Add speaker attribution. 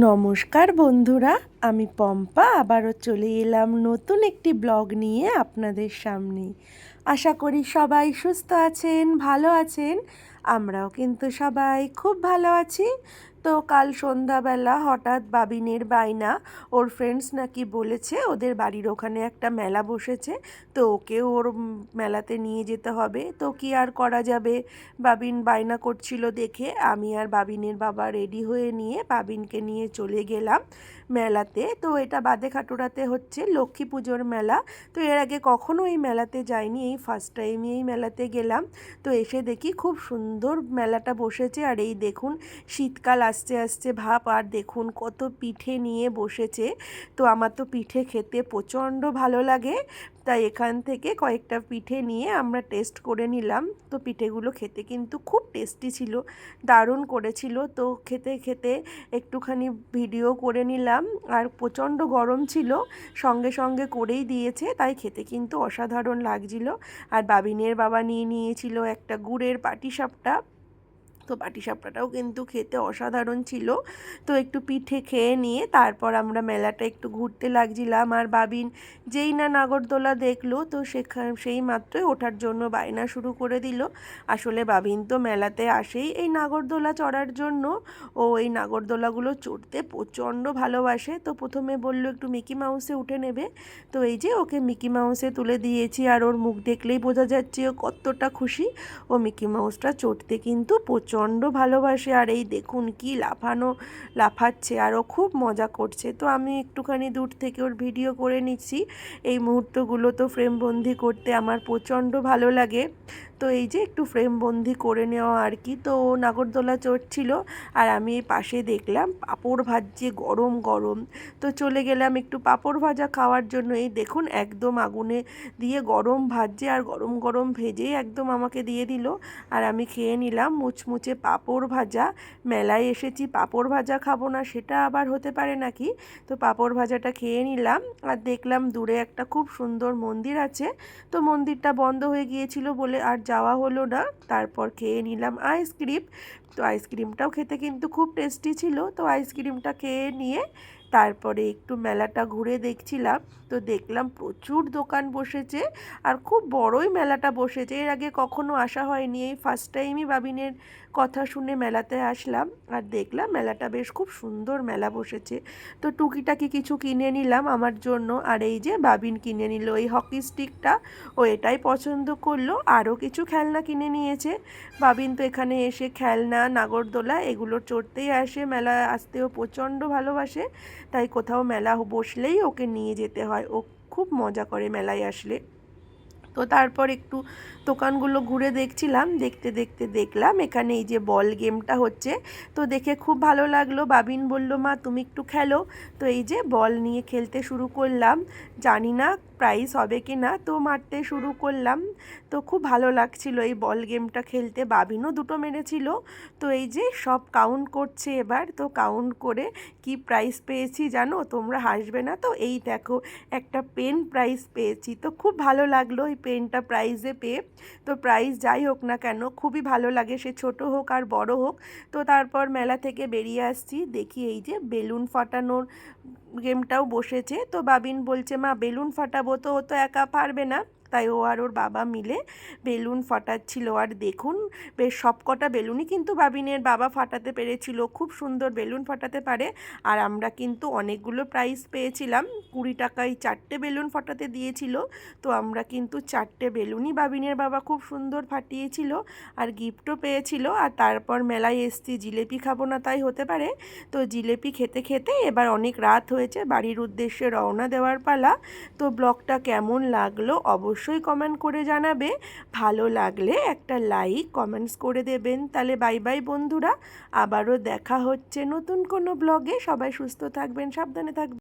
Speaker 1: নমস্কার বন্ধুরা, আমি পম্পা, আবারও চলে এলাম নতুন একটি ব্লগ নিয়ে আপনাদের সামনে। আশা করি সবাই সুস্থ আছেন, ভালো আছেন, আমরাও কিন্তু সবাই খুব ভালো আছি। তো কাল সন্ধ্যাবেলা হঠাৎ বাবিনের বাইনা ওর ফ্রেন্ডস নাকি বলেছে ওদের বাড়ির ওখানে একটা মেলা বসেছে, তো ওকে ওর মেলাতে নিয়ে যেতে হবে। তো কি আর করা যাবে? বাবিন বায়না করছিল দেখে আমি আর বাবিনের বাবা রেডি হয়ে নিয়ে বাবিনকে নিয়ে চলে গেলাম মেলাতে। তো এটা বাদে খাটুরাতে হচ্ছে লক্ষ্মী পুজোর মেলা। তো এর আগে কখনো এই মেলাতে যাইনি, এই ফার্স্ট টাইমই এই মেলাতে গেলাম। তো এসে দেখি খুব সুন্দর মেলাটা বসেছে। আর এই দেখুন শীতকাল আসছে আসছে ভাব, আর দেখুন, কত পিঠে নিয়ে বসেছে। তো আমার তো পিঠে খেতে প্রচণ্ড ভালো লাগে। তাই এখান থেকে কয়েকটা পিঠে নিয়ে আমরা টেস্ট করে নিলাম। তো পিঠেগুলো খেতে কিন্তু খুব টেস্টি ছিল, দারুণ করেছিল। তো খেতে খেতে একটুখানি ভিডিও করে নিলাম। আর প্রচণ্ড গরম ছিল, সঙ্গে সঙ্গে করেই দিয়েছে, তাই খেতে কিন্তু অসাধারণ লাগছিল। আর বাবিনের বাবা নিয়ে নিয়েছিল একটা গুড়ের পাটিসাপটা। তো পাটিসাপটাটাও কিন্তু খেতে অসাধারণ ছিল। তো একটু পিঠে খেয়ে নিয়ে তারপর আমরা মেলাটা একটু ঘুরতে লাগছিলাম। আর বাবিন যেই না নাগরদোলা দেখল, তো সেখান সেই মাত্রই ওঠার জন্য বায়না শুরু করে দিল। আসলে বাবিন তো মেলাতে আসেই এই নাগরদোলা চড়ার জন্য। ও এই নাগরদোলাগুলো চড়তে প্রচণ্ড ভালোবাসে। তো প্রথমে বলল, একটু মিকি মাউসে উঠে নেবে। তো এই যে ওকে মিকি মাউসে তুলে দিয়েছি। আর ওর মুখ দেখলেই বোঝা যাচ্ছে ও কতটা খুশি। ও মিকি মাউসটা চড়তে কিন্তু প্রচণ্ড ভালোবাসে আর এই দেখুন কি লাফানো, লাফাচ্ছে আর ও খুব মজা করছে। তো আমি একটুখানি দূর থেকে ওর ভিডিও করে নিচ্ছি। এই মুহূর্তগুলো তো ফ্রেমবন্দি করতে আমার প্রচণ্ড ভালো লাগে। তো এই যে একটু ফ্রেম বন্দি করে নেওয়া আর কি। তো নাগরদোলা চড়ছিল আর আমি এই পাশে দেখলাম পাঁপড় ভাজছে গরম গরম। তো চলে গেলাম একটু পাঁপড় ভাজা খাওয়ার জন্য। এই দেখুন একদম আগুনে দিয়ে গরম ভাজছে আর গরম গরম ভেজে একদম আমাকে দিয়ে দিল। আর আমি খেয়ে নিলাম মুচমুচে পাঁপড় ভাজা, মেলায় এসেছি, পাঁপড় ভাজা খাব না, সেটা আবার হতে পারে নাকি? তো পাঁপড় ভাজাটা খেয়ে নিলাম আর দেখলাম দূরে একটা খুব সুন্দর মন্দির আছে। তো মন্দিরটা বন্ধ হয়ে গিয়েছিল বলে আর যাওয়া হলো না। তারপর খেয়ে নিলাম আইসক্রিম। তো আইসক্রিমটাও খেতে কিন্তু খুব টেস্টি ছিল। তো আইসক্রিমটা খেয়ে নিয়ে তারপরে একটু মেলাটা ঘুরে দেখছিলাম, তো দেখলাম প্রচুর দোকান বসেছে আর খুব বড়ই মেলাটা বসেছে। এর আগে কখনো আসা হয়নি, এই ফার্স্ট টাইমই বাবিনের কথা শুনে মেলাতে আসলাম আর দেখলাম মেলাটা বেশ খুব সুন্দর মেলা বসেছে। তো টুকিটাকি কিছু কিনে নিলাম আমার জন্য আর এই যে বাবিন কিনে নিল, এই হকি স্টিকটা ও এটাই পছন্দ করল, আরও কিছু খেলনা কিনে নিয়েছে। বাবিন তো এখানে এসে খেলনা, নাগরদোলা এগুলো চড়তেই আসে মেলা আসতেও প্রচণ্ড ভালোবাসে। তাই কোথাও মেলা বসলেই ওকে নিয়ে যেতে হয়। ও খুব মজা করে মেলায় আসলে। তো তারপর একটু দোকানগুলো ঘুরে দেখছিলাম, দেখতে দেখতে দেখলাম, এখানে এই যে বল গেমটা হচ্ছে। তো দেখে খুব ভালো লাগল। বাবিন বলল, মা, তুমি একটু খেলো। তো এই যে বল নিয়ে খেলতে শুরু করলাম। জানি না প্রাইস হবে কি না? তো মারতে শুরু করলাম। তো খুব ভালো লাগছিল এই বল গেমটা খেলতে। বাবিনও দুটো মেরেছিল। তো এই যে সব কাউন্ট করছে এবার। তো কাউন্ট করে কি প্রাইস পেয়েছি জানো? তোমরা হাসবে না তো? এই দেখো, একটা পেন প্রাইজ পেয়েছি। তো খুব ভালো লাগল এই পেনটা প্রাইজে পেয়ে। তো প্রাইস যাই হোক না কেন, খুবই ভালো লাগে। সে ছোট হোক আর বড় হোক। তো তারপর মেলা থেকে বেরিয়ে আসছি। দেখি এই যে বেলুন ফাটানোর গেমটাও বসেছে। তো বাবিন বলছে মা বেলুন ফাটাবো তো ও তো একা পারবে না। তাই ও আর ওর বাবা মিলে বেলুন ফাটাচ্ছিল। আর দেখুন, বেশ সবকটা বেলুনই কিন্তু বাবিনের বাবা ফাটাতে পেরেছিল। খুব সুন্দর বেলুন ফাটাতে পারে। আর আমরা কিন্তু অনেকগুলো প্রাইজ পেয়েছিলাম। কুড়ি টাকায় চারটে বেলুন ফাটাতে দিয়েছিল। তো আমরা কিন্তু চারটে বেলুনই বাবিনের বাবা খুব সুন্দর ফাটিয়েছিল আর গিফটও পেয়েছিল। আর তারপর মেলায় এসছি। জিলেপি খাব না তাই হতে পারে। তো জিলেপি খেতে খেতে এবার অনেক রাত হয়েছে। বাড়ির উদ্দেশ্যে রওনা দেওয়ার পালা। তো ব্লগটা কেমন লাগল অবশ্যই কমেন্ট করে জানাবে। ভালো লাগলে একটা লাইক কমেন্টস করে দেবেন। তাহলে বাই বাই বন্ধুরা, আবারও দেখা হচ্ছে নতুন কোনো ব্লগে সবাই সুস্থ থাকবেন, সাবধানে থাকবেন।